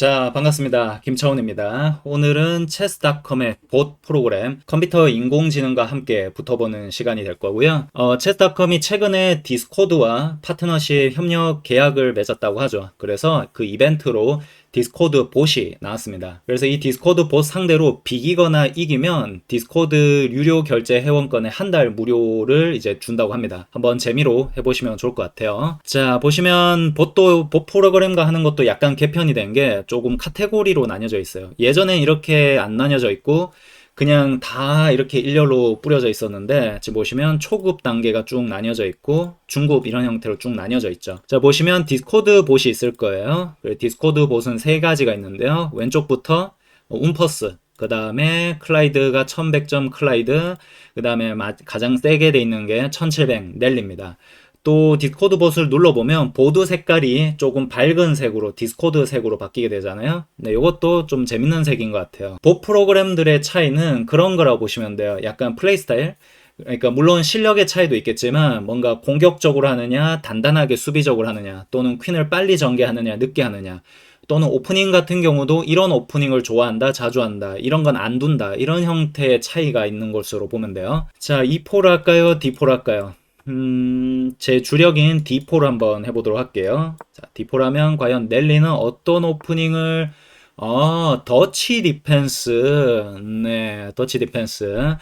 자, 반갑습니다. 김차훈입니다. 오늘은 체스닷컴의 봇 프로그램 컴퓨터 인공지능과 함께 붙어보는 시간이 될 거고요. 어, 체스닷컴이 최근에 디스코드와 파트너십 협력 계약을 맺었다고 하죠. 그래서 그 이벤트로 디스코드 봇이 나왔습니다. 그래서 이 디스코드 봇 상대로 비기거나 이기면 디스코드 유료 결제 회원권에 한 달 무료를 이제 준다고 합니다. 한번 재미로 해보시면 좋을 것 같아요. 자, 보시면 봇도 봇 프로그램과 하는 것도 약간 개편이 된 게 조금 카테고리로 나뉘어져 있어요. 예전엔 이렇게 안 나뉘어져 있고 그냥 다 이렇게 일렬로 뿌려져 있었는데 지금 보시면 초급 단계가 쭉 나뉘어져 있고 중급 이런 형태로 쭉 나뉘어져 있죠. 자 보시면 디스코드 봇이 있을 거예요. 디스코드 봇은 세 가지가 있는데요. 왼쪽부터 움퍼스 그 다음에 클라이드가 1100점 클라이드 그 다음에 가장 세게 돼 있는 게 1700 넬리입니다. 또 디스코드 봇을 눌러보면 보드 색깔이 조금 밝은 색으로 디스코드 색으로 바뀌게 되잖아요. 네, 이것도 좀 재밌는 색인 것 같아요. 봇 프로그램들의 차이는 그런 거라고 보시면 돼요. 약간 플레이 스타일. 그러니까 물론 실력의 차이도 있겠지만 뭔가 공격적으로 하느냐, 단단하게 수비적으로 하느냐, 또는 퀸을 빨리 전개하느냐, 늦게 하느냐. 또는 오프닝 같은 경우도 이런 오프닝을 좋아한다, 자주 한다, 이런 건 안 둔다, 이런 형태의 차이가 있는 것으로 보면 돼요. 자, E4를 할까요? D4를 할까요? 음, 제 주력인 D4를 한번 해보도록 할게요. 자, D4라면 과연 넬리는 어떤 오프닝을, 어, 더치 디펜스. 네, 더치 디펜스.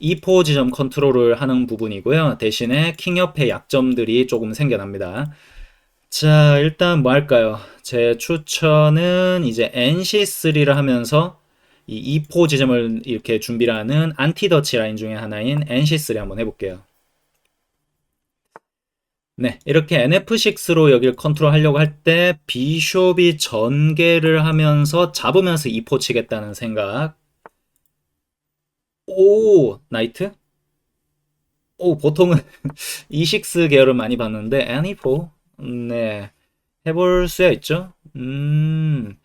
E4 지점 컨트롤을 하는 부분이고요. 대신에 킹 옆에 약점들이 조금 생겨납니다. 자, 일단 뭐 할까요? 제 추천은 이제 NC3를 하면서 이 E4 지점을 이렇게 준비를 하는 안티더치 라인 중에 하나인 NC3 한번 해볼게요. 네, 이렇게 NF6로 여기를 컨트롤 하려고 할 때 비숍이 전개를 하면서 잡으면서 이포 치겠다는 생각. 오, 나이트? 오, 보통은 E6 계열을 많이 봤는데 N4? 네, 해볼 수야 있죠. 음,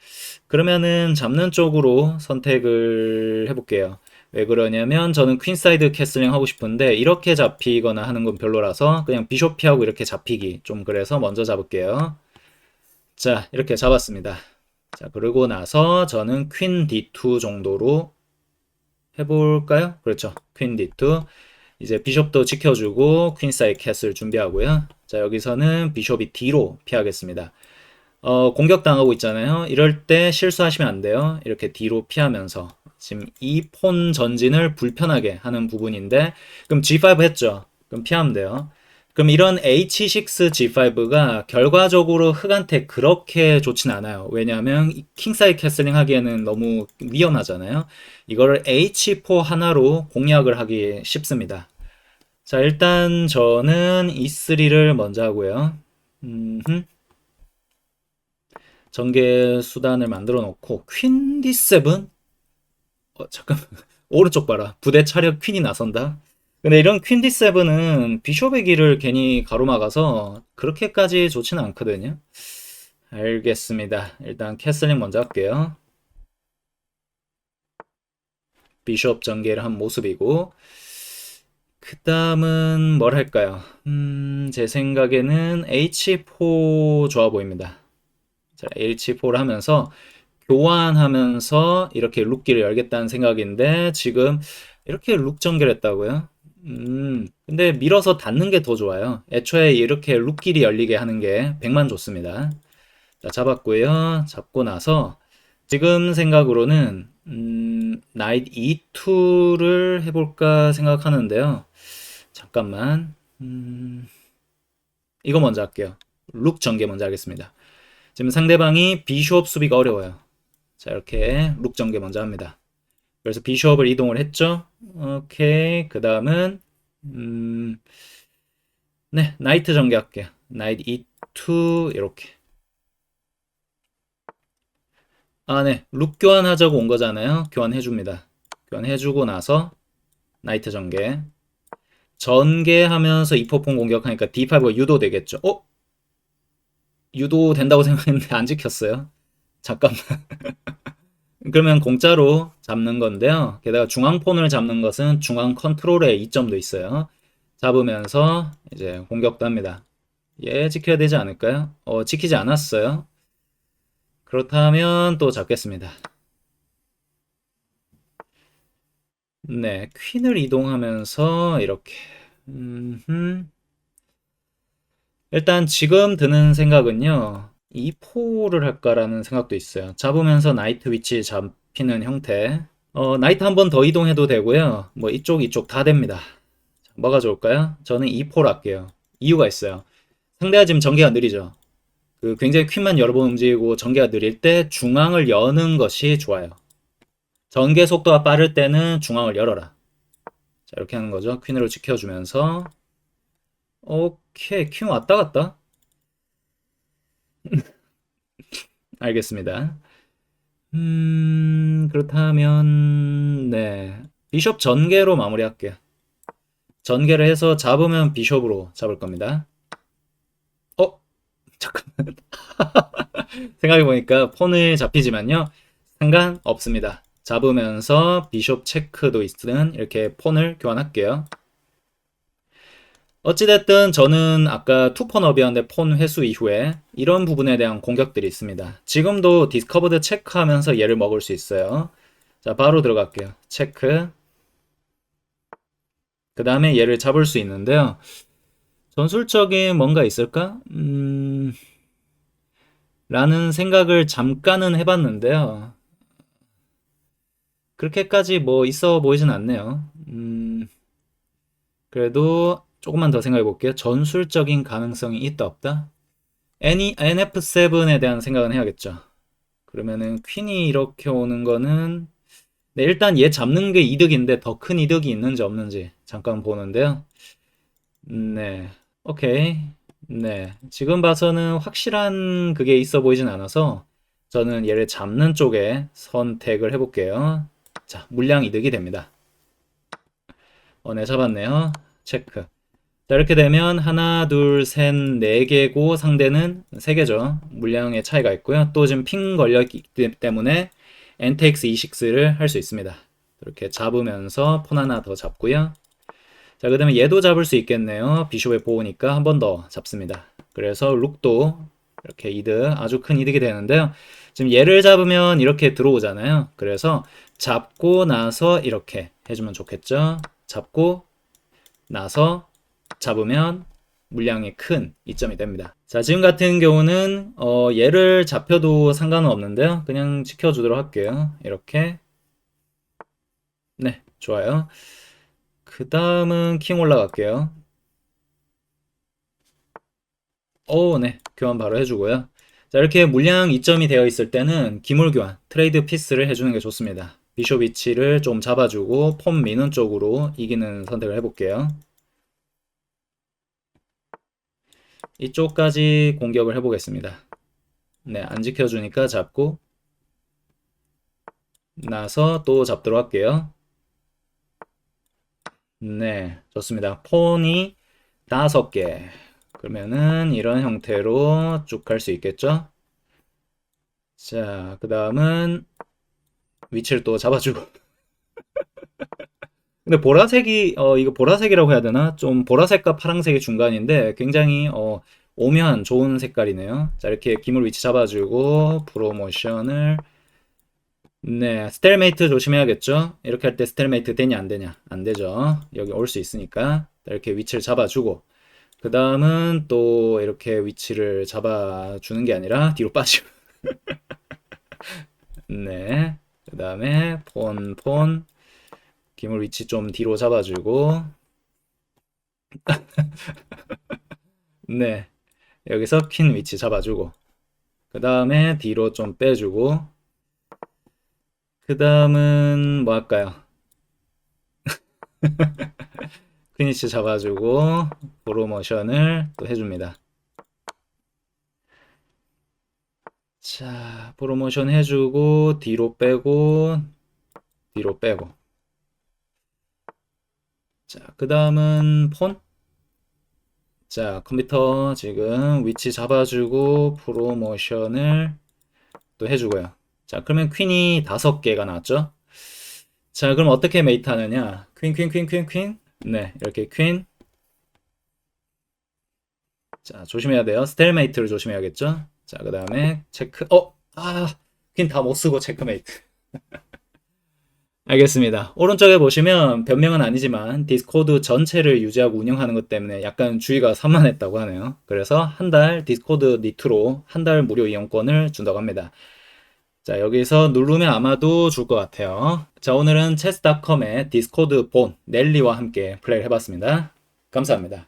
그러면은 잡는 쪽으로 선택을 해볼게요. 왜 그러냐면 저는 퀸사이드 캐슬링 하고 싶은데 이렇게 잡히거나 하는 건 별로라서 그냥 비숍 피하고 이렇게 잡히기 좀 그래서 먼저 잡을게요. 자 이렇게 잡았습니다. 자 그러고 나서 저는 퀸 D2 정도로 해볼까요? 그렇죠. 퀸 D2 이제 비숍도 지켜주고 퀸사이드 캐슬 준비하고요. 자 여기서는 비숍이 D로 피하겠습니다. 어, 공격당하고 있잖아요. 이럴 때 실수하시면 안 돼요. 이렇게 뒤로 피하면서 지금 이 폰 전진을 불편하게 하는 부분인데 그럼 G5 했죠. 그럼 피하면 돼요. 그럼 이런 H6 G5가 결과적으로 흑한테 그렇게 좋진 않아요. 왜냐하면 킹사이 캐슬링 하기에는 너무 위험하잖아요. 이거를 H4 하나로 공략을 하기 쉽습니다. 자, 일단 저는 E3를 먼저 하고요. 음흠. 전개 수단을 만들어 놓고 퀸 D7 어, 잠깐 오른쪽 봐라. 부대 차력 퀸이 나선다. 근데 이런 퀸 D7은 비숍의 길을 괜히 가로막아서 그렇게까지 좋지는 않거든요. 알겠습니다. 일단 캐슬링 먼저 할게요. 비숍 전개를 한 모습이고. 그 다음은 뭘 할까요? 음, 제 생각에는 H4 좋아 보입니다. 자, H4를 하면서 교환하면서 이렇게 룩기를 열겠다는 생각인데 지금 이렇게 룩 전개했다고요? 음, 근데 밀어서 닫는 게 더 좋아요. 애초에 이렇게 룩길이 열리게 하는 게 100만 좋습니다. 자, 잡았고요. 잡고 나서 지금 생각으로는 음, 나이트 E2를 해볼까 생각하는데요. 잠깐만. 음, 이거 먼저 할게요. 룩 전개 먼저 하겠습니다. 지금 상대방이 비숍 수비가 어려워요. 자, 이렇게 룩 전개 먼저 합니다. 그래서 비숍을 이동을 했죠. 오케이. 그 다음은, 음, 네, 나이트 전개할게요. 나이트 E2, 이렇게. 아, 네. 룩 교환하자고 온 거잖아요. 교환해줍니다. 교환해주고 나서, 나이트 전개. 전개하면서 이퍼폰 공격하니까 D5가 유도 되겠죠. 어? 유도 된다고 생각했는데 안 지켰어요. 잠깐만. 그러면 공짜로 잡는 건데요. 게다가 중앙폰을 잡는 것은 중앙 컨트롤에 이점도 있어요. 잡으면서 이제 공격도 합니다. 얘 지켜야 되지 않을까요? 어, 지키지 않았어요. 그렇다면 또 잡겠습니다. 네, 퀸을 이동하면서 이렇게. 음흠. 일단 지금 드는 생각은요. 이 포를 할까라는 생각도 있어요. 잡으면서 나이트 위치 잡히는 형태. 어, 나이트 한 번 더 이동해도 되고요. 뭐 이쪽 이쪽 다 됩니다. 자, 뭐가 좋을까요? 저는 이 포를 할게요. 이유가 있어요. 상대가 지금 전개가 느리죠. 그 굉장히 퀸만 여러 번 움직이고 전개가 느릴 때 중앙을 여는 것이 좋아요. 전개 속도가 빠를 때는 중앙을 열어라. 자, 이렇게 하는 거죠. 퀸으로 지켜주면서. 오케이. 퀸 왔다 갔다. 알겠습니다. 음, 그렇다면, 네. 비숍 전개로 마무리할게요. 전개를 해서 잡으면 비숍으로 잡을 겁니다. 어? 잠깐만. 생각해보니까 폰을 잡히지만요. 상관없습니다. 잡으면서 비숍 체크도 있는 이렇게 폰을 교환할게요. 어찌됐든 저는 아까 투폰업이었는데 폰 회수 이후에 이런 부분에 대한 공격들이 있습니다. 지금도 디스커버드 체크하면서 얘를 먹을 수 있어요. 자, 바로 들어갈게요. 체크. 그 다음에 얘를 잡을 수 있는데요. 전술적인 뭔가 있을까? 음... 라는 생각을 잠깐은 해봤는데요. 그렇게까지 뭐 있어 보이진 않네요. 음... 그래도 조금만 더 생각해 볼게요. 전술적인 가능성이 있다 없다? N NF7에 대한 생각은 해야겠죠. 그러면은 퀸이 이렇게 오는 거는 네, 일단 얘 잡는 게 이득인데 더 큰 이득이 있는지 없는지 잠깐 보는데요. 네, 오케이. 네, 지금 봐서는 확실한 그게 있어 보이진 않아서 저는 얘를 잡는 쪽에 선택을 해볼게요. 자, 물량 이득이 됩니다. 어, 네, 잡았네요. 체크. 자, 이렇게 되면 하나, 둘, 셋, 네 개고 상대는 세 개죠. 물량의 차이가 있고요. 또 지금 핑 걸렸기 때문에 NTX E6를 할 수 있습니다. 이렇게 잡으면서 폰 하나 더 잡고요. 자, 그 다음에 얘도 잡을 수 있겠네요. 비숍의 보호니까 한 번 더 잡습니다. 그래서 룩도 이렇게 이득, 아주 큰 이득이 되는데요. 지금 얘를 잡으면 이렇게 들어오잖아요. 그래서 잡고 나서 이렇게 해주면 좋겠죠. 잡고 나서 잡으면 물량이 큰 이점이 됩니다. 자, 지금 같은 경우는 어, 얘를 잡혀도 상관은 없는데요. 그냥 지켜주도록 할게요. 이렇게. 네, 좋아요. 그 다음은 킹 올라갈게요. 오, 네. 교환 바로 해주고요. 자, 이렇게 물량 이점이 되어 있을 때는 기물 교환, 트레이드 피스를 해주는 게 좋습니다. 비숍 위치를 좀 잡아주고 폼 미는 쪽으로 이기는 선택을 해볼게요. 이쪽까지 공격을 해보겠습니다. 네, 안 지켜주니까 잡고 나서 또 잡도록 할게요. 네, 좋습니다. 폰이 다섯 개. 그러면은 이런 형태로 쭉 갈 수 있겠죠? 자, 그 다음은 위치를 또 잡아주고. 근데 보라색이 어 이거 보라색이라고 해야 되나? 좀 보라색과 파랑색의 중간인데 굉장히 어 오묘한 좋은 색깔이네요. 자 이렇게 기물 위치 잡아주고 프로모션을 네 스텔메이트 조심해야겠죠. 이렇게 할 때 스텔메이트 되냐 안 되냐 안 되죠. 여기 올 수 있으니까 이렇게 위치를 잡아주고 그 다음은 또 이렇게 위치를 잡아주는 게 아니라 뒤로 빠지고 네. 그 다음에 폰, 폰, 기물 위치 좀 뒤로 잡아주고. 네. 여기서 퀸 위치 잡아주고. 그 다음에 뒤로 좀 빼주고. 그 다음은 뭐 할까요? 퀸 위치 잡아주고 프로모션을 또 해줍니다. 자 프로모션 해주고 뒤로 빼고 뒤로 빼고 자, 그 다음은 폰. 자, 컴퓨터 지금 위치 잡아주고 프로모션을 또 해주고요. 자, 그러면 퀸이 다섯 개가 나왔죠? 자, 그럼 어떻게 메이트 하느냐? 퀸, 퀸, 퀸, 퀸, 퀸. 네, 이렇게 퀸. 자, 조심해야 돼요. 스텔메이트를 조심해야겠죠? 자, 그 다음에 체크. 어! 아, 퀸 다 못 쓰고 체크메이트. 알겠습니다. 오른쪽에 보시면 변명은 아니지만 디스코드 전체를 유지하고 운영하는 것 때문에 약간 주의가 산만했다고 하네요. 그래서 한 달 디스코드 니트로 한 달 무료 이용권을 준다고 합니다. 자, 여기서 누르면 아마도 줄 것 같아요. 자, 오늘은 체스닷컴의 디스코드 본 넬리와 함께 플레이를 해봤습니다. 감사합니다.